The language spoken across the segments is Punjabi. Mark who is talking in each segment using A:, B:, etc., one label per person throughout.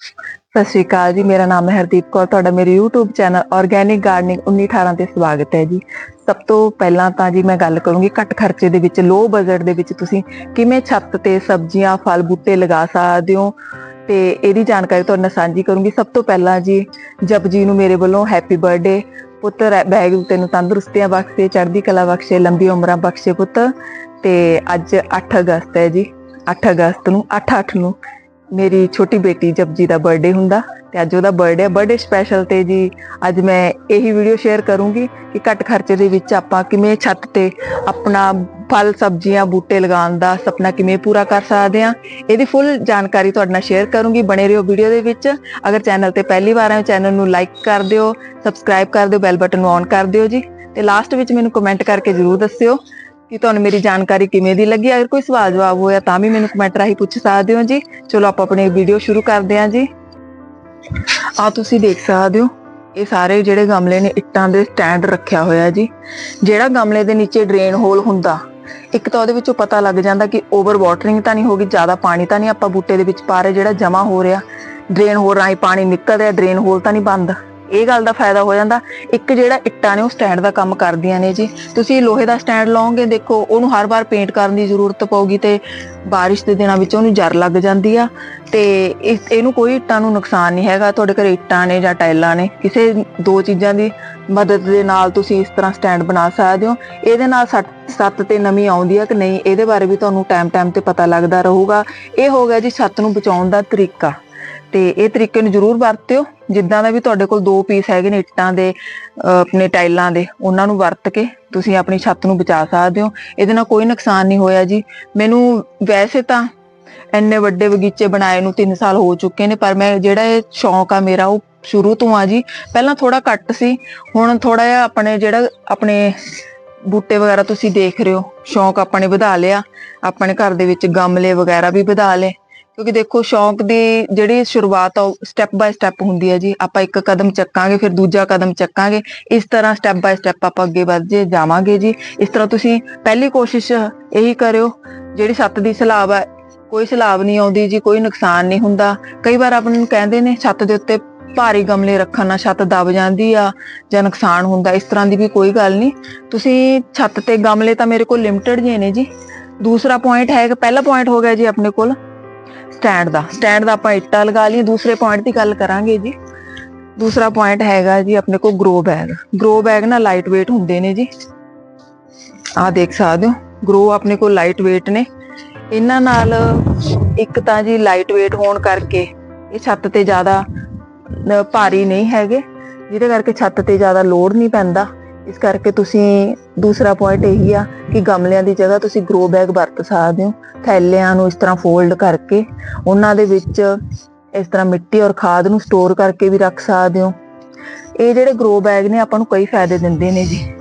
A: ਸਤਿ ਸ਼੍ਰੀ ਅਕਾਲ ਜੀ, ਮੇਰਾ ਨਾਮ ਹੈ ਹਰਦੀਪ ਕੌਰ, ਤੁਹਾਡਾ ਮੇਰੇ YouTube ਚੈਨਲ ਆਰਗੈਨਿਕ ਗਾਰਡਨਿੰਗ 1918 ਤੇ ਸਵਾਗਤ ਹੈ ਜੀ। ਸਭ ਤੋਂ ਪਹਿਲਾਂ ਤਾਂ ਜੀ ਮੈਂ ਗੱਲ ਕਰੂੰਗੀ ਘੱਟ ਖਰਚੇ ਦੇ ਵਿੱਚ ਲੋ ਬਜਟ ਦੇ ਵਿੱਚ ਤੁਸੀਂ ਕਿਵੇਂ ਛੱਤ ਤੇ ਸਬਜ਼ੀਆਂ, ਫਲ ਬੂਟੇ ਲਗਾ ਸਕਦੇ ਹੋ? ਤੇ ਇਹਦੀ ਜਾਣਕਾਰੀ ਤੁਹਾਡੇ ਨਾਲ ਸਾਂਝੀ ਕਰੂੰਗੀ। ਸਭ ਤੋਂ ਪਹਿਲਾਂ ਜੀ ਜਪਜੀ ਨੂੰ ਮੇਰੇ ਵੱਲੋਂ ਹੈਪੀ ਬਰਥਡੇ ਪੁੱਤ ਬੈਗ ਤੈਨੂੰ ਤੰਦਰੁਸਤੀਆਂ ਬਖਸ਼ੇ, ਚੜ੍ਹਦੀ ਕਲਾ ਬਖਸ਼ੇ, ਲੰਬੀ ਉਮਰਾਂ ਬਖਸ਼ੇ ਪੁੱਤ। ਤੇ ਅੱਜ 8 ਅਗਸਤ ਹੈ ਜੀ 8 ਅਗਸਤ ਨੂੰ 8-8 ਨੂੰ ਮੇਰੀ ਛੋਟੀ ਬੇਟੀ ਜਪਜੀ ਦਾ ਬਰਥਡੇ ਹੁੰਦਾ ਤੇ ਅੱਜ ਉਹਦਾ ਬਰਥਡੇ ਹੈ ਬਰਥਡੇ ਸਪੈਸ਼ਲ ਤੇ ਜੀ ਅੱਜ ਮੈਂ ਇਹੀ ਵੀਡੀਓ ਸ਼ੇਅਰ ਕਰੂੰਗੀ ਕਿ ਘੱਟ ਖਰਚੇ ਦੇ ਵਿੱਚ ਆਪਾਂ ਕਿਵੇਂ ਛੱਤ ਤੇ ਆਪਣਾ ਫਲ, ਸਬਜ਼ੀਆਂ, ਬੂਟੇ ਲਗਾਉਣ ਦਾ ਸੁਪਨਾ ਕਿਵੇਂ ਪੂਰਾ ਕਰ ਸਕਦੇ ਹਾਂ। ਇਹਦੀ ਫੁੱਲ ਜਾਣਕਾਰੀ ਤੁਹਾਡੇ ਨਾਲ ਸ਼ੇਅਰ ਕਰੂੰਗੀ ਬਣੇ ਰਹੋ ਵੀਡੀਓ ਦੇ ਵਿੱਚ। ਅਗਰ ਚੈਨਲ ਤੇ ਪਹਿਲੀ ਵਾਰ ਆਏ ਚੈਨਲ ਨੂੰ ਲਾਈਕ ਕਰ ਦਿਓ ਸਬਸਕ੍ਰਾਈਬ ਕਰ ਦਿਓ ਬੈਲ ਬਟਨ ਨੂੰ ਔਨ ਕਰ ਦਿਓ ਜੀ। ਤੇ ਲਾਸਟ ਵਿੱਚ ਮੈਨੂੰ ਕਮੈਂਟ ਕਰਕੇ ਜਰੂਰ ਦੱਸਿਓ ਕਿ ਤੁਹਾਨੂੰ ਮੇਰੀ ਜਾਣਕਾਰੀ ਕਿਵੇਂ ਦੀ ਲੱਗੀ? ਅਗਰ ਕੋਈ ਸਵਾਲ ਜਵਾਬ ਹੋਇਆ ਤਾਂ ਵੀ ਮੈਨੂੰ ਕਮੈਂਟ ਰਾਹੀਂ ਪੁੱਛ ਸਕਦੇ ਹੋ ਜੀ। ਚਲੋ ਆਪਾਂ ਆਪਣੀ ਵੀਡੀਓ ਸ਼ੁਰੂ ਕਰਦੇ ਹਾਂ ਜੀ। ਆ ਤੁਸੀਂ ਦੇਖ ਸਕਦੇ ਹੋ, ਇਹ ਸਾਰੇ ਜਿਹੜੇ ਗਮਲੇ ਨੇ ਇੱਟਾਂ ਦੇ ਸਟੈਂਡ ਰੱਖਿਆ ਹੋਇਆ ਜੀ। ਜਿਹੜਾ ਗਮਲੇ ਦੇ ਨੀਚੇ ਡਰੇਨ ਹੋਲ ਹੁੰਦਾ, ਇੱਕ ਤਾਂ ਉਹਦੇ ਵਿੱਚੋਂ ਪਤਾ ਲੱਗ ਜਾਂਦਾ ਕਿ ਓਵਰ ਵਾਟਰਿੰਗ ਤਾਂ ਨਹੀਂ ਹੋਗੀ ਜ਼ਿਆਦਾ ਪਾਣੀ ਤਾਂ ਨਹੀਂ ਆਪਾਂ ਬੂਟੇ ਦੇ ਵਿੱਚ ਪਾ ਰਹੇ, ਜਿਹੜਾ ਜਮਾ ਹੋ ਰਿਹਾ ਡਰੇਨ ਹੋਲ ਰਾਹੀਂ ਪਾਣੀ ਨਿਕਲ ਰਿਹਾ ਡਰੇਨ ਹੋਲ ਤਾਂ ਨਹੀਂ ਬੰਦ। ਇਹ ਗੱਲ ਦਾ ਫਾਇਦਾ ਹੋ ਜਾਂਦਾ। ਇੱਕ ਜਿਹੜਾ ਇੱਟਾਂ ਨੇ ਉਹ ਸਟੈਂਡ ਦਾ ਕੰਮ ਕਰਦੀਆਂ ਨੇ ਜੀ। ਤੁਸੀਂ ਲੋਹੇ ਦਾ ਸਟੈਂਡ ਲਾਓਗੇ, ਦੇਖੋ ਉਹਨੂੰ ਹਰ ਵਾਰ ਪੇਂਟ ਕਰਨ ਦੀ ਜ਼ਰੂਰਤ ਪਊਗੀ ਤੇ ਬਾਰਿਸ਼ ਦੇ ਦਿਨਾਂ ਵਿੱਚ ਉਹਨੂੰ ਜਰ ਲੱਗ ਜਾਂਦੀ ਆ। ਤੇ ਇਹਨੂੰ ਕੋਈ ਇੱਟਾਂ ਨੂੰ ਨੁਕਸਾਨ ਨਹੀਂ ਹੈਗਾ। ਤੁਹਾਡੇ ਘਰੇ ਇੱਟਾਂ ਨੇ ਜਾਂ ਟਾਈਲਾਂ ਨੇ, ਕਿਸੇ ਦੋ ਚੀਜ਼ਾਂ ਦੀ ਮਦਦ ਦੇ ਨਾਲ ਤੁਸੀਂ ਇਸ ਤਰ੍ਹਾਂ ਸਟੈਂਡ ਬਣਾ ਸਕਦੇ ਹੋ। ਇਹਦੇ ਨਾਲ ਸੱਤ ਸੱਤ ਤੇ ਨਵੀਂ ਆਉਂਦੀ ਆ ਕਿ ਨਹੀਂ, ਇਹਦੇ ਬਾਰੇ ਵੀ ਤੁਹਾਨੂੰ ਟਾਈਮ ਟਾਈਮ ਤੇ ਪਤਾ ਲੱਗਦਾ ਰਹੂਗਾ। ਇਹ ਹੋ ਗਿਆ ਜੀ ਛੱਤ ਨੂੰ ਬਚਾਉਣ ਦਾ ਤਰੀਕਾ। ਤੇ ਇਹ ਤਰੀਕੇ ਨੂੰ ਜ਼ਰੂਰ ਵਰਤਿਓ। ਜਿੱਦਾਂ ਦਾ ਵੀ ਤੁਹਾਡੇ ਕੋਲ ਦੋ ਪੀਸ ਹੈਗੇ ਨੇ ਇੱਟਾਂ ਦੇ ਆਪਣੇ ਟਾਈਲਾਂ ਦੇ, ਉਹਨਾਂ ਨੂੰ ਵਰਤ ਕੇ ਤੁਸੀਂ ਆਪਣੀ ਛੱਤ ਨੂੰ ਬਚਾ ਸਕਦੇ ਹੋ। ਇਹਦੇ ਨਾਲ ਕੋਈ ਨੁਕਸਾਨ ਨਹੀਂ ਹੋਇਆ ਜੀ। ਮੈਨੂੰ ਵੈਸੇ ਤਾਂ ਇੰਨੇ ਵੱਡੇ ਬਗੀਚੇ ਬਣਾਏ ਨੂੰ 3 ਸਾਲ ਹੋ ਚੁੱਕੇ ਨੇ, ਪਰ ਮੈਂ ਜਿਹੜਾ ਇਹ ਸ਼ੌਂਕ ਆ ਮੇਰਾ ਉਹ ਸ਼ੁਰੂ ਤੋਂ ਆ ਜੀ। ਪਹਿਲਾਂ ਥੋੜਾ ਘੱਟ ਸੀ, ਹੁਣ ਥੋੜਾ ਜਿਹਾ ਆਪਣੇ ਜਿਹੜਾ ਆਪਣੇ ਬੂਟੇ ਵਗੈਰਾ ਤੁਸੀਂ ਦੇਖ ਰਹੇ ਹੋ, ਸ਼ੌਂਕ ਆਪਾਂ ਨੇ ਵਧਾ ਲਿਆ। ਆਪਣੇ ਘਰ ਦੇ ਵਿੱਚ ਗਮਲੇ ਵਗੈਰਾ ਵੀ ਵਧਾ ਲਏ। ਕਿਉਂਕਿ ਦੇਖੋ ਸ਼ੌਂਕ ਦੀ ਜਿਹੜੀ ਸ਼ੁਰੂਆਤ ਆ ਉਹ ਸਟੈਪ ਬਾਏ ਸਟੈਪ ਹੁੰਦੀ ਹੈ ਜੀ। ਆਪਾਂ ਇੱਕ ਕਦਮ ਚੱਕਾਂਗੇ, ਫਿਰ ਦੂਜਾ ਕਦਮ ਚੱਕਾਂਗੇ। ਇਸ ਤਰ੍ਹਾਂ ਸਟੈਪ ਬਾਏ ਸਟੈਪ ਆਪਾਂ ਅੱਗੇ ਵਧਦੇ ਜਾਵਾਂਗੇ ਜੀ। ਇਸ ਤਰ੍ਹਾਂ ਤੁਸੀਂ ਪਹਿਲੀ ਕੋਸ਼ਿਸ਼ ਇਹੀ ਕਰਿਓ, ਜਿਹੜੀ ਛੱਤ ਦੀ ਸਲਾਬ ਆ, ਕੋਈ ਸਲਾਬ ਨਹੀਂ ਆਉਂਦੀ ਜੀ, ਕੋਈ ਨੁਕਸਾਨ ਨਹੀਂ ਹੁੰਦਾ। ਕਈ ਵਾਰ ਆਪਾਂ ਨੂੰ ਕਹਿੰਦੇ ਨੇ, ਛੱਤ ਦੇ ਉੱਤੇ ਭਾਰੀ ਗਮਲੇ ਰੱਖਣ ਨਾਲ ਛੱਤ ਦਬ ਜਾਂਦੀ ਆ ਜਾਂ ਨੁਕਸਾਨ ਹੁੰਦਾ, ਇਸ ਤਰ੍ਹਾਂ ਦੀ ਵੀ ਕੋਈ ਗੱਲ ਨਹੀਂ। ਤੁਸੀਂ ਛੱਤ ਤੇ ਗਮਲੇ ਤਾਂ ਮੇਰੇ ਕੋਲ ਲਿਮਟਿਡ ਜੇ ਨੇ ਜੀ। ਦੂਸਰਾ ਪੁਆਇੰਟ ਹੈ ਕਿ ਪਹਿਲਾ ਪੁਆਇੰਟ ਹੋ ਗਿਆ ਜੀ ਆਪਣੇ ਕੋਲ। ਸਟੈਂਡ ਦਾ। ਸਟੈਂਡ ਦਾ ਆਪਾਂ ਇੱਟਾਂ ਲਗਾ ਲਈ ਦੂਸਰੇ ਪੁਆਇੰਟ ਦੀ ਗੱਲ ਕਰਾਂਗੇ ਜੀ। ਦੂਸਰਾ ਪੁਆਇੰਟ ਹੈਗਾ ਜੀ ਆਪਣੇ ਕੋਲ ਗਰੋ ਬੈਗ ਗਰੋ ਬੈਗ ਨਾ ਲਾਈਟ weight ਹੁੰਦੇ ਨੇ ਜੀ। ਆਹ ਦੇਖ ਸਕਦੇ ਹੋ। ਗਰੋ ਆਪਣੇ ਕੋਲ ਲਾਈਟ weight ਨੇ। ਇਹਨਾਂ ਨਾਲ ਇੱਕ ਤਾਂ ਜੀ ਲਾਈਟ weight ਹੋਣ ਕਰਕੇ ਇਹ ਛੱਤ ਤੇ ਜ਼ਿਆਦਾ ਭਾਰੀ ਨਹੀਂ ਹੈਗੇ। ਜਿਹਦੇ ਕਰਕੇ ਛੱਤ ਤੇ ਜ਼ਿਆਦਾ ਲੋਡ ਨਹੀਂ ਪੈਂਦਾ। ਇਸ ਕਰਕੇ ਤੁਸੀਂ ਦੂਸਰਾ ਪੁਆਇੰਟ ਇਹੀ ਆ ਕਿ ਗਮਲਿਆਂ ਦੀ ਜਗ੍ਹਾ ਤੁਸੀਂ ਗਰੋ ਬੈਗ ਵਰਤ ਸਕਦੇ ਹੋ, ਥੈਲਿਆਂ ਨੂੰ ਇਸ ਤਰ੍ਹਾਂ ਫੋਲਡ ਕਰਕੇ, ਉਹਨਾਂ ਦੇ ਵਿੱਚ ਇਸ ਤਰ੍ਹਾਂ ਮਿੱਟੀ ਔਰ ਖਾਦ ਨੂੰ ਸਟੋਰ ਕਰਕੇ ਵੀ ਰੱਖ ਸਕਦੇ ਹੋ। ਇਹ ਜਿਹੜੇ ਗਰੋ ਬੈਗ ਨੇ ਆਪਾਂ ਨੂੰ ਕਈ ਫਾਇਦੇ ਦਿੰਦੇ ਨੇ ਜੀ।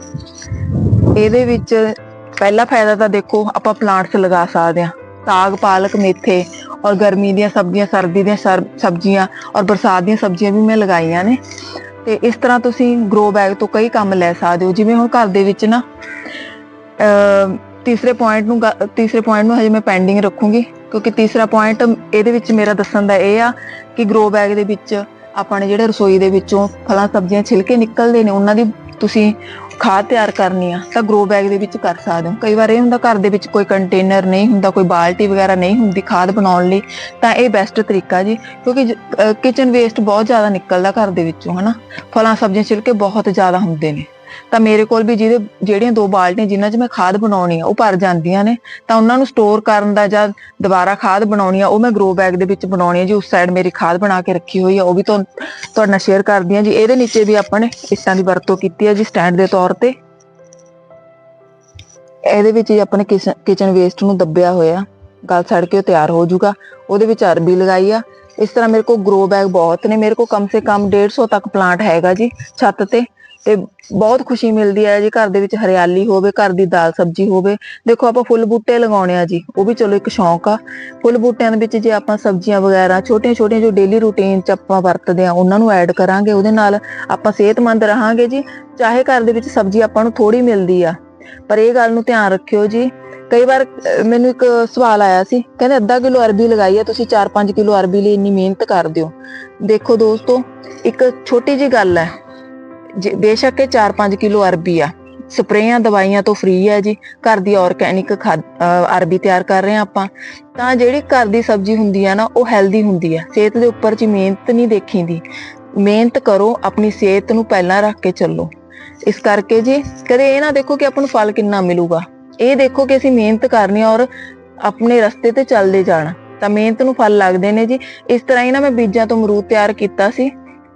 A: ਇਹਦੇ ਵਿੱਚ ਪਹਿਲਾ ਫਾਇਦਾ ਤਾਂ ਦੇਖੋ, ਆਪਾਂ ਪਲਾਂਟਸ ਲਗਾ ਸਕਦੇ ਹਾਂ। ਸਾਗ, ਪਾਲਕ, ਮੇਥੇ ਔਰ ਗਰਮੀ ਦੀਆਂ ਸਬਜ਼ੀਆਂ, ਸਰਦੀ ਦੀਆਂ ਸਰ- ਸਬਜ਼ੀਆਂ ਔਰ ਬਰਸਾਤ ਦੀਆਂ ਸਬਜ਼ੀਆਂ ਵੀ ਮੈਂ ਲਗਾਈਆਂ ਨੇ। ਤੇ ਇਸ ਤਰ੍ਹਾਂ ਤੁਸੀਂ ਗਰੋ ਬੈਗ ਤੋਂ ਕਈ ਕੰਮ ਲੈ ਸਕਦੇ ਹੋ। ਜਿਵੇਂ ਹੁਣ ਘਰ ਦੇ ਵਿੱਚ ਨਾ, ਅਹ, ਤੀਸਰੇ ਪੁਆਇੰਟ ਨੂੰ ਤੀਸਰੇ ਪੁਆਇੰਟ ਨੂੰ ਹਜੇ ਮੈਂ ਪੈਂਡਿੰਗ ਰੱਖੂੰਗੀ, ਕਿਉਂਕਿ ਤੀਸਰਾ ਪੁਆਇੰਟ ਇਹਦੇ ਵਿੱਚ ਮੇਰਾ ਦੱਸਣ ਦਾ ਇਹ ਆ ਕਿ ਗਰੋ ਬੈਗ ਦੇ ਵਿੱਚ ਆਪਾਂ ਨੇ ਜਿਹੜੇ ਰਸੋਈ ਦੇ ਵਿੱਚੋਂ ਫਲਾਂ, ਸਬਜ਼ੀਆਂ ਛਿਲਕੇ ਨਿਕਲਦੇ ਨੇ, ਉਹਨਾਂ ਦੀ ਤੁਸੀਂ ਖਾਦ ਤਿਆਰ ਕਰਨੀ ਆ, ਤਾਂ ਗਰੋ ਬੈਗ ਦੇ ਵਿੱਚ ਕਰ ਸਕਦੇ ਹੋ। ਕਈ ਵਾਰ ਇਹ ਹੁੰਦਾ ਘਰ ਦੇ ਵਿੱਚ ਕੋਈ ਕੰਟੇਨਰ ਨਹੀਂ ਹੁੰਦਾ, ਕੋਈ ਬਾਲਟੀ ਵਗੈਰਾ ਨਹੀਂ ਹੁੰਦੀ ਖਾਦ ਬਣਾਉਣ ਲਈ, ਤਾਂ ਇਹ ਬੈਸਟ ਤਰੀਕਾ ਜੀ, ਕਿਉਂਕਿ ਕਿਚਨ ਵੇਸਟ ਬਹੁਤ ਜ਼ਿਆਦਾ ਨਿਕਲਦਾ ਘਰ ਦੇ ਵਿੱਚੋਂ, ਹਨਾ? ਫਲਾਂ, ਸਬਜ਼ੀਆਂ ਛਿਲਕੇ ਬਹੁਤ ਜ਼ਿਆਦਾ ਹੁੰਦੇ ਨੇ। ਤਾਂ ਮੇਰੇ ਕੋਲ ਵੀ ਜਿਹਦੇ, ਜਿਹੜੀਆਂ ਦੋ ਬਾਲਟੀਆਂ ਜਿਨ੍ਹਾਂ 'ਚ ਮੈਂ ਖਾਦ ਬਣਾਉਣੀ ਆ, ਉਹ ਭਰ ਜਾਂਦੀਆਂ ਨੇ। ਤਾਂ ਉਹਨਾਂ ਨੂੰ ਸਟੋਰ ਕਰਨ ਦਾ ਜਾਂ ਦੁਬਾਰਾ ਖਾਦ ਬਣਾਉਣੀ ਆ, ਉਹ ਮੈਂ ਗਰੋ ਬੈਗ ਦੇ ਵਿੱਚ ਬਣਾਉਣੀ ਆ ਜੀ, ਉਸ ਸਾਈਡ ਮੇਰੀ ਖਾਦ ਬਣਾ ਕੇ ਰੱਖੀ ਹੋਈ ਆ, ਉਹ ਵੀ ਤੁਹਾਡੇ ਨਾਲ ਸ਼ੇਅਰ ਕਰਦੀ ਆ ਜੀ। ਇਹਦੇ ਨੀਚੇ ਵੀ ਆਪਾਂ ਨੇ ਇੱਟਾਂ ਦੀ ਵਰਤੋਂ ਕੀਤੀ ਆ ਜੀ ਸਟੈਂਡ ਦੇ ਤੌਰ ਤੇ। ਇਹਦੇ ਵਿੱਚ ਹੀ ਆਪਣੇ ਕਿਚਨ ਵੇਸਟ ਨੂੰ ਦੱਬਿਆ ਹੋਇਆ। ਗਲ ਸੜ ਕੇ ਉਹ ਤਿਆਰ ਹੋ ਜਾਊਗਾ। ਉਹਦੇ ਵਿੱਚ ਅਰਬੀ ਲਗਾਈ ਆ। ਇਸ ਤਰ੍ਹਾਂ ਮੇਰੇ ਕੋਲ ਗਰੋ ਬੈਗ ਬਹੁਤ ਨੇ। ਮੇਰੇ ਕੋਲ ਕਮ ਸੇ ਕਮ 150 ਤੱਕ ਪਲਾਂਟ ਹੈਗਾ ਜੀ, ਛੱਤ ਤੇ। ਤੇ ਬਹੁਤ ਖੁਸ਼ੀ ਮਿਲਦੀ ਹੈ ਜੀ, ਘਰ ਦੇ ਵਿੱਚ ਹਰਿਆਲੀ ਹੋਵੇ, ਘਰ ਦੀ ਦਾਲ ਸਬਜ਼ੀ ਹੋਵੇ। ਦੇਖੋ, ਆਪਾਂ ਫੁੱਲ ਬੂਟੇ ਲਗਾਉਣੇ ਆ ਜੀ, ਉਹ ਵੀ ਚਲੋ ਇੱਕ ਸ਼ੌਂਕ ਆ। ਫੁੱਲ ਬੂਟਿਆਂ ਦੇ ਵਿੱਚ ਜੇ ਆਪਾਂ ਸਬਜ਼ੀਆਂ ਵਗੈਰਾ ਛੋਟੀਆਂ ਛੋਟੀਆਂ ਜੋ ਡੇਲੀ ਰੂਟੀਨ ਚ ਆਪਾਂ ਵਰਤਦੇ ਆ, ਉਹਨਾਂ ਨੂੰ ਐਡ ਕਰਾਂਗੇ, ਉਹਦੇ ਨਾਲ ਆਪਾਂ ਸਿਹਤਮੰਦ ਰਹਾਂਗੇ ਜੀ। ਚਾਹੇ ਘਰ ਦੇ ਵਿੱਚ ਸਬਜ਼ੀ ਆਪਾਂ ਨੂੰ ਥੋੜੀ ਮਿਲਦੀ ਆ, ਪਰ ਇਹ ਗੱਲ ਨੂੰ ਧਿਆਨ ਰੱਖਿਓ ਜੀ। ਕਈ ਵਾਰ ਮੈਨੂੰ ਇੱਕ ਸਵਾਲ ਆਇਆ ਸੀ, ਕਹਿੰਦੇ ਅੱਧਾ ਕਿਲੋ ਅਰਬੀ ਲਗਾਈ ਹੈ ਤੁਸੀਂ 4-5 ਕਿਲੋ ਅਰਬੀ ਲਈ ਇੰਨੀ ਮਿਹਨਤ ਕਰਦੇ ਹੋ। ਦੇਖੋ ਦੋਸਤੋ, ਇੱਕ ਛੋਟੀ ਜੀ ਗੱਲ ਹੈ ਬੇਸ਼ੱਕ ਇਹ 4-5 ਕਿਲੋ ਅਰਬੀ ਆ। ਸਪਰੇਆਂ ਦਵਾਈਆਂ ਤੋਂ ਫ੍ਰੀ ਹੈ ਜੀ। ਘਰ ਦੀ ਆਰਗੈਨਿਕ ਅਰਬੀ ਤਿਆਰ ਕਰ ਰਹੇ ਹਾਂ ਆਪਾਂ। ਤਾਂ ਜਿਹੜੀ ਘਰ ਦੀ ਸਬਜ਼ੀ ਹੁੰਦੀ ਆ ਨਾ, ਉਹ ਹੈਲਦੀ ਹੁੰਦੀ ਆ। ਸਿਹਤ ਦੇ ਉੱਪਰ ਜੀ ਮਿਹਨਤ ਨਹੀਂ ਦੇਖੀਂਦੀ। ਮਿਹਨਤ ਕਰੋ, ਆਪਣੀ ਸਿਹਤ ਨੂੰ ਪਹਿਲਾਂ ਰੱਖ ਕੇ ਚੱਲੋ। ਇਸ ਕਰਕੇ ਜੀ, ਕਦੇ ਇਹ ਨਾ ਦੇਖੋ ਕਿ ਆਪਾਂ ਨੂੰ ਫਲ ਕਿੰਨਾ ਮਿਲੂਗਾ। ਇਹ ਦੇਖੋ ਕਿ ਅਸੀਂ ਮਿਹਨਤ ਕਰਨੀ ਆ ਔਰ ਆਪਣੇ ਰਸਤੇ ਤੇ ਚੱਲਦੇ ਜਾਣਾ। ਤਾਂ ਮਿਹਨਤ ਨੂੰ ਫਲ ਲੱਗਦੇ ਨੇ ਜੀ। ਇਸ ਤਰ੍ਹਾਂ ਹੀ ਨਾ ਮੈਂ ਬੀਜਾਂ ਤੋਂ ਅਮਰੂਦ ਤਿਆਰ ਕੀਤਾ ਸੀ।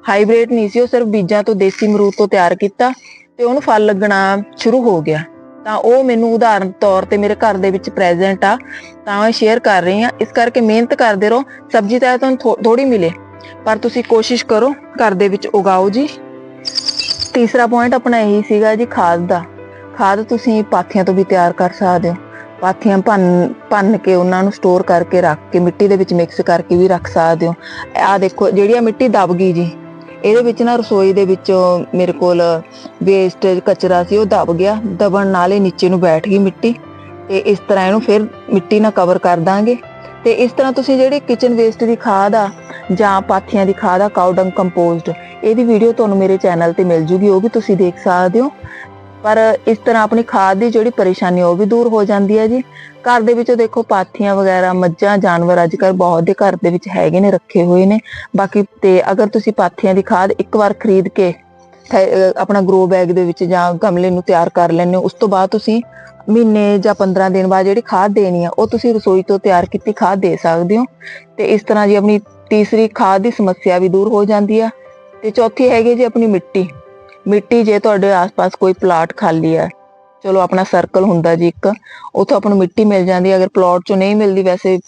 A: ਹਾਈਬ੍ਰਿਡ ਨਹੀਂ ਸੀ, ਉਹ ਸਿਰਫ ਬੀਜਾਂ ਤੋਂ ਦੇਸੀ ਮਰੂਦ ਤੋਂ ਤਿਆਰ ਕੀਤਾ ਤੇ ਉਹਨੂੰ ਫਲ ਲੱਗਣਾ ਸ਼ੁਰੂ ਹੋ ਗਿਆ। ਤਾਂ ਉਹ ਮੈਨੂੰ ਉਦਾਹਰਨ ਤੌਰ ਤੇ ਮੇਰੇ ਘਰ ਦੇ ਵਿੱਚ ਪ੍ਰੈਜ਼ੈਂਟ ਆ, ਤਾਂ ਮੈਂ ਸ਼ੇਅਰ ਕਰ ਰਹੀ ਹਾਂ। ਇਸ ਕਰਕੇ ਮਿਹਨਤ ਕਰਦੇ ਰਹੋ, ਸਬਜ਼ੀ ਤਾਂ ਤੁਹਾਨੂੰ ਥੋੜੀ ਮਿਲੇ, ਪਰ ਤੁਸੀਂ ਕੋਸ਼ਿਸ਼ ਕਰੋ ਘਰ ਦੇ ਵਿੱਚ ਉਗਾਓ ਜੀ। ਤੀਸਰਾ ਪੁਆਇੰਟ ਆਪਣਾ ਇਹੀ ਸੀਗਾ ਜੀ, ਖਾਦ ਦਾ। ਖਾਦ ਤੁਸੀਂ ਪਾਥੀਆਂ ਤੋਂ ਵੀ ਤਿਆਰ ਕਰ ਸਕਦੇ ਹੋ। ਪਾਥੀਆਂ ਭੰਨ ਭੰਨ ਕੇ ਉਹਨਾਂ ਨੂੰ ਸਟੋਰ ਕਰਕੇ ਰੱਖ ਕੇ, ਮਿੱਟੀ ਦੇ ਵਿੱਚ ਮਿਕਸ ਕਰਕੇ ਵੀ ਰੱਖ ਸਕਦੇ ਹੋ। ਆਹ ਦੇਖੋ ਜਿਹੜੀ ਆ ਮਿੱਟੀ ਦਬ ਗਈ ਜੀ ਇਹਦੇ ਵਿੱਚ ਨਾ ਰਸੋਈ ਦੇ ਵਿੱਚ ਮੇਰੇ ਕੋਲ ਵੇਸਟ ਕਚਰਾ ਸੀ, ਉਹ ਦਬ ਗਿਆ। ਦਬਣ ਨਾਲ ਇਹ ਨੀਚੇ ਨੂੰ ਬੈਠ ਗਈ ਮਿੱਟੀ। ਤੇ ਇਸ ਤਰ੍ਹਾਂ ਇਹਨੂੰ ਫਿਰ ਮਿੱਟੀ ਨਾਲ ਕਵਰ ਕਰ ਦਾਂਗੇ। ਤੇ ਇਸ ਤਰ੍ਹਾਂ ਤੁਸੀਂ ਜਿਹੜੀ ਕਿਚਨ ਵੇਸਟ ਦੀ ਖਾਦ ਆ, ਜਾਂ ਪਾਥੀਆਂ ਦੀ ਖਾਦ ਆ ਕਾਊਡੰਗ ਕੰਪੋਸਟ ਇਹਦੀ ਵੀਡੀਓ ਤੁਹਾਨੂੰ ਮੇਰੇ ਚੈਨਲ ਤੇ ਮਿਲ ਜੂਗੀ, ਉਹ ਵੀ ਤੁਸੀਂ ਦੇਖ ਸਕਦੇ ਹੋ। ਪਰ ਇਸ ਤਰ੍ਹਾਂ ਆਪਣੀ ਖਾਦ ਦੀ ਜਿਹੜੀ ਪਰੇਸ਼ਾਨੀ ਉਹ ਵੀ ਦੂਰ ਹੋ ਜਾਂਦੀ ਹੈ ਜੀ। ਘਰ ਦੇ ਵਿੱਚ ਦੇਖੋ, ਪਾਥੀਆਂ ਵਗੈਰਾ, ਮੱਝਾਂ, ਜਾਨਵਰ ਅੱਜ ਕੱਲ੍ਹ ਬਹੁਤ ਦੇ ਘਰ ਦੇ ਵਿੱਚ ਹੈਗੇ ਨੇ, ਰੱਖੇ ਹੋਏ ਨੇ। ਬਾਕੀ ਤੇ ਅਗਰ ਤੁਸੀਂ ਪਾਥੀਆਂ ਦੀ ਖਾਦ ਇੱਕ ਵਾਰ ਖਰੀਦ ਕੇ ਆਪਣਾ ਗਰੋ ਬੈਗ ਦੇ ਵਿੱਚ ਜਾਂ ਗਮਲੇ ਨੂੰ ਤਿਆਰ ਕਰ ਲੈਂਦੇ ਹੋ, ਉਸ ਤੋਂ ਬਾਅਦ ਤੁਸੀਂ ਮਹੀਨੇ ਜਾਂ 15 ਦਿਨ ਬਾਅਦ ਜਿਹੜੀ ਖਾਦ ਦੇਣੀ ਆ, ਉਹ ਤੁਸੀਂ ਰਸੋਈ ਤੋਂ ਤਿਆਰ ਕੀਤੀ ਖਾਦ ਦੇ ਸਕਦੇ ਹੋ। ਤੇ ਇਸ ਤਰ੍ਹਾਂ ਜੀ ਆਪਣੀ ਤੀਸਰੀ ਖਾਦ ਦੀ ਸਮੱਸਿਆ ਵੀ ਦੂਰ ਹੋ ਜਾਂਦੀ ਆ। ਤੇ ਚੌਥੀ ਹੈਗੀ ਜੀ ਆਪਣੀ ਮਿੱਟੀ। ਮਿੱਟੀ ਜੇ ਤੁਹਾਡੇ ਆਸ-ਪਾਸ ਕੋਈ ਪਲਾਟ ਖਾਲੀ ਆ। ਚਲੋ, ਆਪਣਾ ਸਰਕਲ ਹੁੰਦਾ ਜੀ ਇੱਕ। ਉਥੋਂ ਆਪਾਂ ਨੂੰ ਮਿੱਟੀ ਮਿਲ ਜਾਂਦੀ ਅਗਰ ਪਲਾਟ ਚੋਂ ਨਹੀਂ ਮਿਲਦੀ ਵੈਸੇ,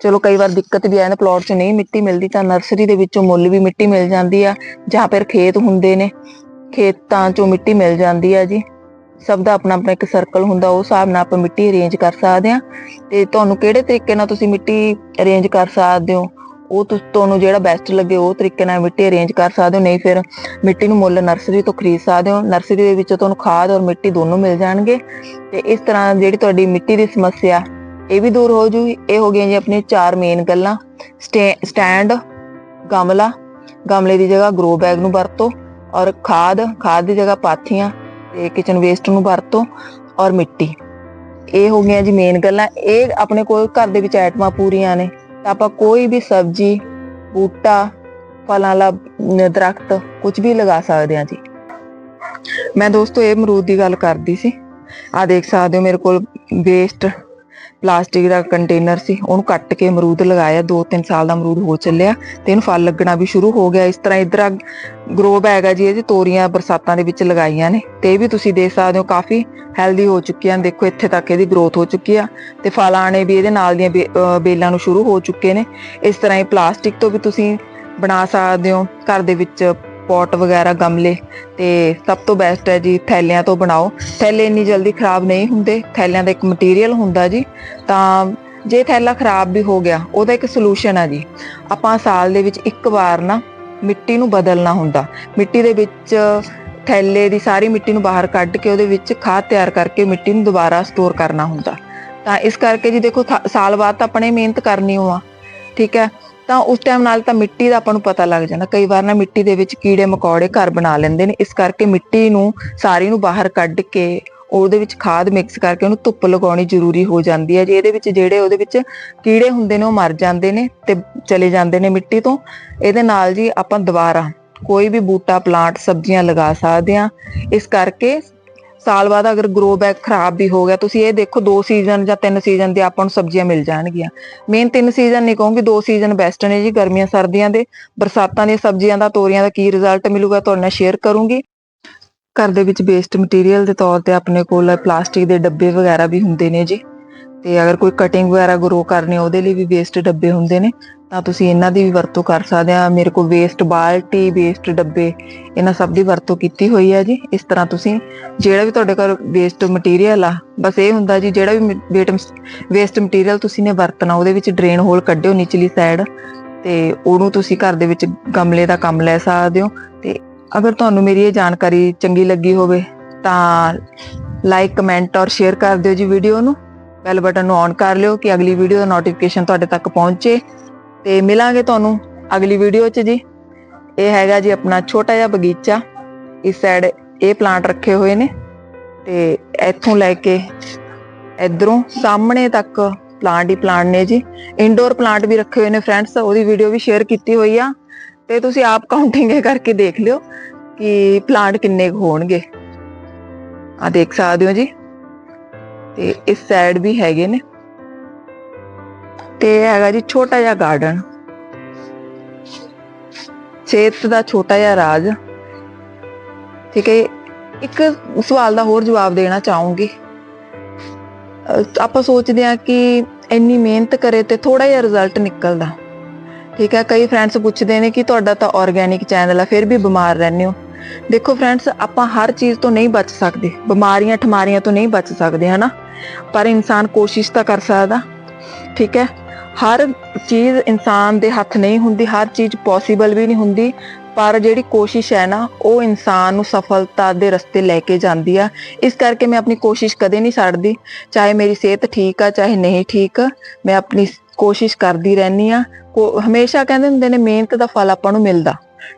A: ਚਲੋ ਕਈ ਵਾਰ ਦਿੱਕਤ ਵੀ ਆ ਜਾਂਦਾ। ਪਲਾਟ ਚੋਂ ਨਹੀਂ ਮਿੱਟੀ ਮਿਲਦੀ ਤਾਂ ਨਰਸਰੀ ਦੇ ਵਿੱਚੋਂ ਮੁੱਲ ਵੀ ਮਿੱਟੀ ਮਿਲ ਜਾਂਦੀ ਆ। ਜਾਂ ਫਿਰ ਖੇਤ ਹੁੰਦੇ ਨੇ। ਖੇਤਾਂ ਚੋਂ ਮਿੱਟੀ ਮਿਲ ਜਾਂਦੀ ਆ ਜੀ। ਸਭ ਦਾ ਆਪਣਾ ਆਪਣਾ ਇੱਕ ਸਰਕਲ ਹੁੰਦਾ। ਉਹ ਹਿਸਾਬ ਨਾਲ ਆਪਾਂ ਮਿੱਟੀ ਅਰੇਂਜ ਕਰ ਸਕਦੇ ਆ। ਤੇ ਤੁਹਾਨੂੰ ਕਿਹੜੇ ਤਰੀਕੇ ਨਾਲ ਤੁਸੀਂ ਮਿੱਟੀ ਅਰੇਂਜ ਕਰ ਸਕਦੇ ਹੋ? ਉਹ ਤੁਸ- ਤੁਹਾਨੂੰ ਜਿਹੜਾ ਬੈਸਟ ਲੱਗੇ ਉਹ ਤਰੀਕੇ ਨਾਲ ਮਿੱਟੀ ਅਰੇਂਜ ਕਰ ਸਕਦੇ ਹੋ, ਨਹੀਂ ਫਿਰ ਮਿੱਟੀ ਨੂੰ ਮੁੱਲ ਨਰਸਰੀ ਤੋਂ ਖਰੀਦ ਸਕਦੇ ਹੋ। ਨਰਸਰੀ ਦੇ ਵਿੱਚ ਤੁਹਾਨੂੰ ਖਾਦ ਔਰ ਮਿੱਟੀ ਦੋਨੋਂ ਮਿਲ ਜਾਣਗੇ। ਤੇ ਇਸ ਤਰ੍ਹਾਂ ਜਿਹੜੀ ਤੁਹਾਡੀ ਮਿੱਟੀ ਦੀ ਸਮੱਸਿਆ, ਇਹ ਵੀ ਦੂਰ ਹੋ ਜੂਗੀ ਇਹ ਹੋ ਗਈਆਂ ਜੀ ਆਪਣੀਆਂ ਚਾਰ ਮੇਨ ਗੱਲਾਂ। ਸਟੈ- ਸਟੈਂਡ ਗਮਲਾ, ਗਮਲੇ ਦੀ ਜਗ੍ਹਾ ਗਰੋ ਬੈਗ ਨੂੰ ਵਰਤੋ ਔਰ ਖਾਦ ਖਾਦ ਦੀ ਜਗ੍ਹਾ ਪਾਥੀਆਂ ਤੇ ਕਿਚਨ ਵੇਸਟ ਨੂੰ ਵਰਤੋ ਔਰ ਮਿੱਟੀ। ਇਹ ਹੋ ਗਈਆਂ ਜੀ ਮੇਨ ਗੱਲਾਂ। ਇਹ ਆਪਣੇ ਕੋਲ ਘਰ ਦੇ ਵਿੱਚ ਆਈਟਮਾਂ ਪੂਰੀਆਂ ਨੇ। ਤਾਂ ਆਪਾਂ ਕੋਈ ਵੀ ਸਬਜ਼ੀ ਬੂਟਾ ਫਲਾਂ ਵਾਲਾ ਅਮ, ਦਰਖਤ ਕੁਝ ਵੀ ਲਗਾ ਸਕਦੇ ਹਾਂ ਜੀ। ਮੈਂ ਦੋਸਤੋ ਇਹ ਅਮਰੂਦ ਦੀ ਗੱਲ ਕਰਦੀ ਸੀ। ਆ ਦੇਖ ਸਕਦੇ ਹੋ ਮੇਰੇ ਕੋਲ ਵੇਸਟ ਪਲਾਸਟਿਕ ਦਾ ਕੰਟੇਨਰ ਸੀ, ਉਹਨੂੰ ਕੱਟ ਕੇ ਅਮਰੂਦ ਲਗਾਇਆ 2-3 ਸਾਲ ਦਾ ਅਮਰੂਦ ਹੋ ਚੱਲਿਆ ਤੇ ਇਹਨੂੰ ਫਲ ਲੱਗਣਾ ਵੀ ਸ਼ੁਰੂ ਹੋ ਗਿਆ। ਇਸ ਤਰ੍ਹਾਂ ਇਧਰ ਗਰੋ ਬੈਗ ਆ ਜੀ ਇਹਦੀ ਤੋਰੀਆਂ, ਬਰਸਾਤਾਂ ਦੇ ਵਿੱਚ ਲਗਾਈਆਂ ਨੇ ਤੇ ਇਹ ਵੀ ਤੁਸੀਂ ਦੇਖ ਸਕਦੇ ਹੋ, ਕਾਫੀ ਹੈਲਦੀ ਹੋ ਚੁੱਕੀਆਂ ਦੇਖੋ, ਇੱਥੇ ਤੱਕ ਇਹਦੀ ਗਰੋਥ ਹੋ ਚੁੱਕੀ ਆ ਤੇ ਫਲ ਆਣੇ ਵੀ ਇਹਦੇ ਨਾਲ ਦੀਆਂ ਬੇ- ਬੇਲਾਂ ਨੂੰ ਸ਼ੁਰੂ ਹੋ ਚੁੱਕੇ ਨੇ। ਇਸ ਤਰ੍ਹਾਂ ਹੀ ਪਲਾਸਟਿਕ ਤੋਂ ਵੀ ਤੁਸੀਂ ਬਣਾ ਸਕਦੇ ਹੋ, ਘਰ ਦੇ ਵਿੱਚ ਪੋਟ ਵਗੈਰਾ ਗਮਲੇ ਤੇ ਸਭ ਤੋਂ ਬੈਸਟ ਹੈ ਜੀ ਥੈਲਿਆਂ ਤੋਂ ਬਣਾਓ। ਥੈਲੇ ਇੰਨੀ ਜਲਦੀ ਖਰਾਬ ਨਹੀਂ ਹੁੰਦੇ, ਥੈਲਿਆਂ ਦਾ ਇੱਕ ਮਟੀਰੀਅਲ ਹੁੰਦਾ ਜੀ। ਤਾਂ ਜੇ ਥੈਲਾ ਖਰਾਬ ਵੀ ਹੋ ਗਿਆ, ਉਹਦਾ ਇੱਕ ਸੋਲੂਸ਼ਨ ਆ ਜੀ। ਆਪਾਂ ਸਾਲ ਦੇ ਵਿੱਚ ਇੱਕ ਵਾਰ ਨਾ ਮਿੱਟੀ ਨੂੰ ਬਦਲਣਾ ਹੁੰਦਾ। ਮਿੱਟੀ ਦੇ ਵਿੱਚ ਥੈਲੇ ਦੀ ਸਾਰੀ ਮਿੱਟੀ ਨੂੰ ਬਾਹਰ ਕੱਢ ਕੇ ਉਹਦੇ ਵਿੱਚ ਖਾਦ ਤਿਆਰ ਕਰਕੇ ਮਿੱਟੀ ਨੂੰ ਦੁਬਾਰਾ ਸਟੋਰ ਕਰਨਾ ਹੁੰਦਾ। ਤਾਂ ਇਸ ਕਰਕੇ ਜੀ ਦੇਖੋ ਸਾਲ ਬਾਅਦ ਤਾਂ ਆਪਣੇ ਮਿਹਨਤ ਕਰਨੀ ਹੋਆ ਠੀਕ ਹੈ? ਤਾਂ ਉਸ ਟਾਈਮ ਨਾਲ ਤਾਂ ਮਿੱਟੀ ਦਾ ਆਪਾਂ ਨੂੰ ਪਤਾ ਲੱਗ ਜਾਂਦਾ। ਕਈ ਵਾਰ ਨਾ ਮਿੱਟੀ ਦੇ ਵਿੱਚ ਕੀੜੇ ਮਕੌੜੇ ਘਰ ਬਣਾ ਲੈਂਦੇ ਨੇ। ਇਸ ਕਰਕੇ ਮਿੱਟੀ ਨੂੰ, ਸਾਰੀ ਨੂੰ ਬਾਹਰ ਕੱਢ ਕੇ ਉਹਦੇ ਵਿੱਚ ਖਾਦ ਮਿਕਸ ਕਰਕੇ ਉਹਨੂੰ ਧੁੱਪ ਲਗਾਉਣੀ ਜ਼ਰੂਰੀ ਹੋ ਜਾਂਦੀ ਹੈ। ਜੇ ਇਹਦੇ ਵਿੱਚ ਜਿਹੜੇ ਉਹਦੇ ਵਿੱਚ ਕੀੜੇ ਹੁੰਦੇ ਨੇ, ਉਹ ਮਰ ਜਾਂਦੇ ਨੇ ਤੇ ਚਲੇ ਜਾਂਦੇ ਨੇ ਮਿੱਟੀ ਤੋਂ। ਇਹਦੇ ਨਾਲ ਜੀ ਆਪਾਂ ਦੁਬਾਰਾ ਕੋਈ ਵੀ ਬੂਟਾ ਪਲਾਂਟ ਸਬਜ਼ੀਆਂ ਲਗਾ ਸਕਦੇ ਆ ਇਸ ਕਰਕੇ ਸਾਲ ਬਾਅਦ ਅਗਰ ਗਰੋ ਬੈਗ ਖਰਾਬ ਵੀ ਹੋ ਗਿਆ, ਤੁਸੀਂ ਇਹ ਦੇਖੋ ਦੋ ਸੀਜ਼ਨ ਜਾਂ ਤਿੰਨ ਸੀਜ਼ਨ ਦੇ ਆਪਾਂ ਨੂੰ ਸਬਜ਼ੀਆਂ ਮਿਲ ਜਾਣਗੀਆਂ। ਮੇਨ ਤਿੰਨ ਸੀਜ਼ਨ ਨਹੀਂ ਕਹੂੰਗੀ, ਦੋ ਸੀਜ਼ਨ ਬੈਸਟ ਨੇ ਜੀ ਗਰਮੀਆਂ ਸਰਦੀਆਂ ਦੇ। ਬਰਸਾਤਾਂ ਦੀਆਂ ਸਬਜ਼ੀਆਂ ਦਾ, ਤੋਰੀਆਂ ਦਾ ਕੀ ਰਿਜ਼ਲਟ ਮਿਲੂਗਾ ਤੁਹਾਡੇ ਨਾਲ ਸ਼ੇਅਰ ਕਰੂੰਗੀ। ਘਰ ਦੇ ਵਿੱਚ ਵੇਸਟ ਮਟੀਰੀਅਲ ਦੇ ਤੌਰ ਤੇ ਆਪਣੇ ਕੋਲ ਪਲਾਸਟਿਕ ਦੇ ਡੱਬੇ ਵਗੈਰਾ ਵੀ ਹੁੰਦੇ ਨੇ ਜੀ। ਤੇ ਅਗਰ ਕੋਈ ਕਟਿੰਗ ਵਗੈਰਾ ਗਰੋ ਕਰਨੀ ਉਹਦੇ ਲਈ ਵੀ ਵੇਸਟ ਡੱਬੇ ਹੁੰਦੇ ਨੇ, ਤਾਂ ਤੁਸੀਂ ਇਹਨਾਂ ਦੀ ਵੀ ਵਰਤੋਂ ਕਰ ਸਕਦੇ ਆ। ਮੇਰੇ ਕੋਲ ਵੇਸਟ ਬਾਲਟੀ ਵੇਸਟ ਡੱਬੇ, ਇਹਨਾਂ ਸਭ ਦੀ ਵਰਤੋਂ ਕੀਤੀ ਹੋਈ ਹੈ ਜੀ। ਇਸ ਤਰ੍ਹਾਂ ਤੁਸੀਂ ਜਿਹੜਾ ਵੀ ਤੁਹਾਡੇ ਕੋਲ ਵੇਸਟ ਮਟੀਰੀਅਲ ਆ, ਬਸ ਇਹ ਹੁੰਦਾ ਜੀ, ਜਿਹੜਾ ਵੀ ਵੇਸਟ ਮਟੀਰੀਅਲ ਤੁਸੀਂ ਨੇ ਵਰਤਣਾ, ਉਹਦੇ ਵਿੱਚ ਡਰੇਨ ਹੋਲ ਕੱਢਿਓ ਨਿਚਲੀ ਸਾਈਡ ਤੇ ਉਹਨੂੰ ਤੁਸੀਂ ਘਰ ਦੇ ਵਿੱਚ ਗਮਲੇ ਦਾ ਕੰਮ ਲੈ ਸਕਦੇ ਹੋ। ਤੇ ਅਗਰ ਤੁਹਾਨੂੰ ਮੇਰੀ ਇਹ ਜਾਣਕਾਰੀ ਚੰਗੀ ਲੱਗੀ ਹੋਵੇ, ਤਾਂ ਲਾਈਕ ਕਮੈਂਟ ਔਰ ਸ਼ੇਅਰ ਕਰ ਦਿਓ ਜੀ ਵੀਡੀਓ ਨੂੰ। ਬੈਲ ਬਟਨ ਨੂੰ ਔਨ ਕਰ ਲਿਓ ਕਿ ਅਗਲੀ ਵੀਡੀਓ ਦਾ ਨੋਟੀਫਿਕੇਸ਼ਨ ਤੁਹਾਡੇ ਤੱਕ ਪਹੁੰਚੇ। ਤੇ ਮਿਲਾਂਗੇ ਤੁਹਾਨੂੰ ਅਗਲੀ ਵੀਡੀਓ 'ਚ ਜੀ। ਇਹ ਹੈਗਾ ਜੀ ਆਪਣਾ ਛੋਟਾ ਜਿਹਾ ਬਗੀਚਾ। ਇਸ ਸਾਈਡ ਇਹ ਪਲਾਂਟ ਰੱਖੇ ਹੋਏ ਨੇ। ਤੇ ਇੱਥੋਂ ਲੈ ਕੇ ਇਧਰੋਂ ਸਾਹਮਣੇ ਤੱਕ ਪਲਾਂਟ ਹੀ ਪਲਾਂਟ ਨੇ ਜੀ। ਇਨਡੋਰ ਪਲਾਂਟ ਵੀ ਰੱਖੇ ਹੋਏ ਨੇ ਫਰੈਂਡਸ ਉਹਦੀ ਵੀਡੀਓ ਵੀ ਸ਼ੇਅਰ ਕੀਤੀ ਹੋਈ ਆ। ਤੇ ਤੁਸੀਂ ਆਪ ਕਾਊਂਟਿੰਗ ਕਰਕੇ ਦੇਖ ਲਿਓ ਕਿ ਪਲਾਂਟ ਕਿੰਨੇ ਹੋਣਗੇ। ਆ ਦੇਖ ਸਕਦੇ ਹੋ ਜੀ। ਤੇ ਇਸ ਸਾਈਡ ਵੀ ਹੈਗੇ ਨੇ। ਤੇ ਹੈਗਾ ਜੀ ਛੋਟਾ ਜਿਹਾ ਗਾਰਡਨ ਸਿਹਤ ਦਾ ਛੋਟਾ ਜਿਹਾ ਰਾਜ। ਠੀਕ ਹੈ ਇੱਕ ਸਵਾਲ ਦਾ ਹੋਰ ਜਵਾਬ ਦੇਣਾ ਚਾਹੂੰਗੀ। ਆਪਾਂ ਸੋਚਦੇ ਆ ਕਿ ਇੰਨੀ ਮਿਹਨਤ ਕਰੇ ਤੇ ਥੋੜਾ ਜਿਹਾ ਰਿਜ਼ਲਟ ਨਿਕਲਦਾ। ਠੀਕ ਹੈ, ਕਈ ਫਰੈਂਡਸ ਪੁੱਛਦੇ ਨੇ ਕਿ ਤੁਹਾਡਾ ਤਾਂ ਆਰਗੇਨਿਕ ਚੈਨਲ ਆ, ਫਿਰ ਵੀ ਬਿਮਾਰ ਰਹਿੰਦੇ ਹੋ। ਦੇਖੋ ਫਰੈਂਡਸ ਆਪਾਂ ਹਰ ਚੀਜ਼ ਤੋਂ ਨਹੀਂ ਬਚ ਸਕਦੇ। ਬਿਮਾਰੀਆਂ, ਠਮਾਰੀਆਂ ਤੋਂ ਨਹੀਂ ਬਚ ਸਕਦੇ, ਹਨਾ? ਪਰ ਇਨਸਾਨ ਕੋਸ਼ਿਸ਼ ਤਾਂ ਕਰ ਸਕਦਾ, ਠੀਕ ਹੈ? ਹਰ ਚੀਜ਼ ਇਨਸਾਨ ਦੇ ਹੱਥ ਨਹੀਂ ਹੁੰਦੀ, ਹਰ ਚੀਜ਼ ਪੋਸੀਬਲ ਵੀ ਨਹੀਂ ਹੁੰਦੀ, ਪਰ ਜਿਹੜੀ ਕੋਸ਼ਿਸ਼ ਹੈ ਨਾ, ਉਹ ਇਨਸਾਨ ਨੂੰ ਸਫਲਤਾ ਦੇ ਰਸਤੇ ਲੈ ਕੇ ਜਾਂਦੀ ਆ। ਇਸ ਕਰਕੇ ਮੈਂ ਆਪਣੀ ਕੋਸ਼ਿਸ਼ ਕਦੇ ਨਹੀਂ ਛੱਡਦੀ, ਚਾਹੇ ਮੇਰੀ ਸਿਹਤ ਠੀਕ ਆ, ਚਾਹੇ ਨਹੀਂ ਠੀਕ, ਮੈਂ ਆਪਣੀ ਕੋਸ਼ਿਸ਼ ਕਰਦੀ ਰਹਿੰਦੀ ਆ। ਹਮੇਸ਼ਾ ਕਹਿੰਦੇ ਹੁੰਦੇ ਨੇ, ਮਿਹਨਤ ਦਾ ਫਲ ਆਪਾਂ ਨੂੰ ਮਿਲਦਾ।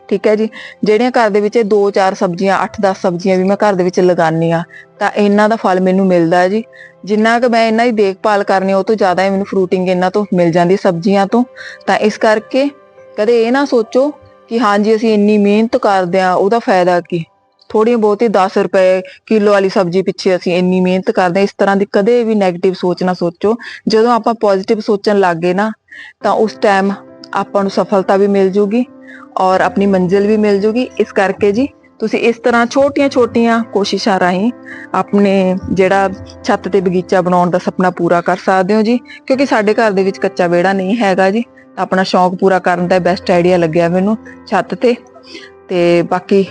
A: ਠੀਕ ਹੈ ਜੀ? ਜਿਹੜੀਆਂ ਘਰ ਦੇ ਵਿੱਚ ਇਹ ਦੋ ਚਾਰ ਸਬਜ਼ੀਆਂ 8-10 ਸਬਜ਼ੀਆਂ ਵੀ ਮੈਂ ਘਰ ਦੇ ਵਿੱਚ ਲਗਾਉਂਦੀ ਆ ਤਾਂ ਇਹਨਾਂ ਦਾ ਫਲ ਮੈਨੂੰ ਮਿਲਦਾ ਜੀ। ਜਿੰਨਾ ਕਿ ਮੈਂ ਇਹਨਾਂ ਦੀ ਦੇਖਭਾਲ ਕਰਨੀ, ਉਹ ਤੋਂ ਜ਼ਿਆਦਾ ਹੀ ਮੈਨੂੰ ਫਰੂਟਿੰਗ ਇਹਨਾਂ ਤੋਂ ਮਿਲ ਜਾਂਦੀ ਸਬਜ਼ੀਆਂ ਤੋਂ। ਤਾਂ ਇਸ ਕਰਕੇ ਕਦੇ ਇਹ ਨਾ ਸੋਚੋ ਕਿ ਹਾਂਜੀ ਅਸੀਂ ਇੰਨੀ ਮਿਹਨਤ ਕਰਦੇ ਆ ਉਹਦਾ ਫਾਇਦਾ ਕੀ? ਥੋੜੀ ਬਹੁਤੀ 10 ਰੁਪਏ ਕਿਲੋ ਵਾਲੀ ਸਬਜ਼ੀ ਪਿੱਛੇ ਅਸੀਂ ਇੰਨੀ ਮਿਹਨਤ ਕਰਦੇ ਆ ਇਸ ਤਰ੍ਹਾਂ ਦੀ ਕਦੇ ਵੀ 네ਗੇਟਿਵ ਸੋਚ ਨਾ ਸੋਚੋ। ਜਦੋਂ ਆਪਾਂ ਪੋਜ਼ਿਟਿਵ ਸੋਚਣ ਲੱਗ ਗਏ ਨਾ, ਤਾਂ ਉਸ ਟਾਈਮ ਆਪਾਂ ਨੂੰ ਸਫਲਤਾ ਵੀ ਮਿਲ ਜੂਗੀ। ਔਰ ਆਪਣੀ ਮੰਜ਼ਿਲ ਵੀ ਮਿਲ ਜੂਗੀ। ਇਸ ਕਰਕੇ ਜੀ, ਤੁਸੀਂ ਇਸ ਤਰ੍ਹਾਂ ਛੋਟੀਆਂ-ਛੋਟੀਆਂ ਕੋਸ਼ਿਸ਼ਾਂ ਰਾਹੀਂ ਆਪਣੇ ਜਿਹੜਾ ਛੱਤ ਤੇ ਬਗੀਚਾ ਬਣਾਉਣ ਦਾ ਸੁਪਨਾ ਪੂਰਾ ਕਰ ਸਕਦੇ ਹੋ ਜੀ। ਕਿਉਂਕਿ ਸਾਡੇ ਘਰ ਦੇ ਵਿੱਚ ਕੱਚਾ ਵਿਹੜਾ ਨਹੀਂ ਹੈਗਾ ਜੀ। ਆਪਣਾ ਸ਼ੌਂਕ ਪੂਰਾ ਕਰਨ ਦਾ ਬੈਸਟ ਆਈਡੀਆ ਲੱਗਿਆ ਮੈਨੂੰ ਛੱਤ ਤੇ। ਤੇ ਬਾਕੀ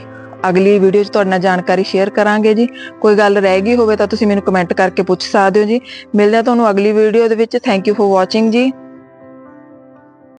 A: ਅਗਲੀ ਵੀਡੀਓ 'ਚ ਤੁਹਾਡੇ ਨਾਲ ਜਾਣਕਾਰੀ ਸ਼ੇਅਰ ਕਰਾਂਗੇ ਜੀ। ਕੋਈ ਗੱਲ ਰਹਿ ਗਈ ਹੋਵੇ ਤਾਂ ਤੁਸੀਂ ਮੈਨੂੰ ਕਮੈਂਟ ਕਰਕੇ ਪੁੱਛ ਸਕਦੇ ਹੋ ਜੀ। ਮਿਲਦੇ ਹਾਂ ਤੁਹਾਨੂੰ ਅਗਲੀ ਵੀਡੀਓ ਦੇ ਵਿੱਚ। ਥੈਂਕ ਯੂ ਫॉर ਵਾਚਿੰਗ ਜੀ।